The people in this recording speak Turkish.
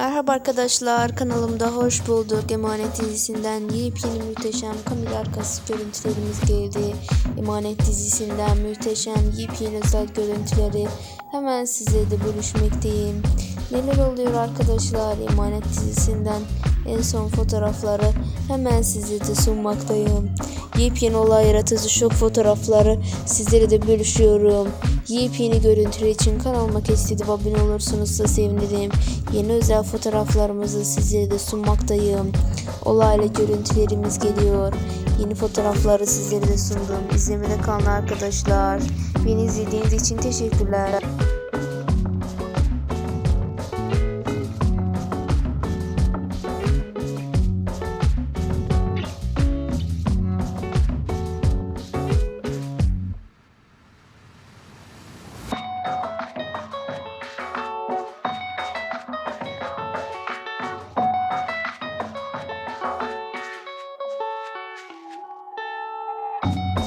Merhaba arkadaşlar kanalımda hoş bulduk. Emanet dizisinden yepyeni muhteşem kamera arkası görüntülerimiz geldi. Emanet dizisinden muhteşem yepyeni özel görüntüleri hemen size de bölüşmekteyim. Neler oluyor arkadaşlar Emanet dizisinden en son fotoğrafları hemen size de sunmaktayım. Yepyeni olay yaratıcı şok fotoğrafları sizlere de bölüşüyorum. Yepyeni görüntüler için kanalıma kesilip abone olursunuz da sevinirim. Yeni özel fotoğraflarımızı sizlere de sunmaktayım. Olaylı görüntülerimiz geliyor. Yeni fotoğrafları sizlere de sundum. İzlemede kalın arkadaşlar. Beni izlediğiniz için teşekkürler. Bye.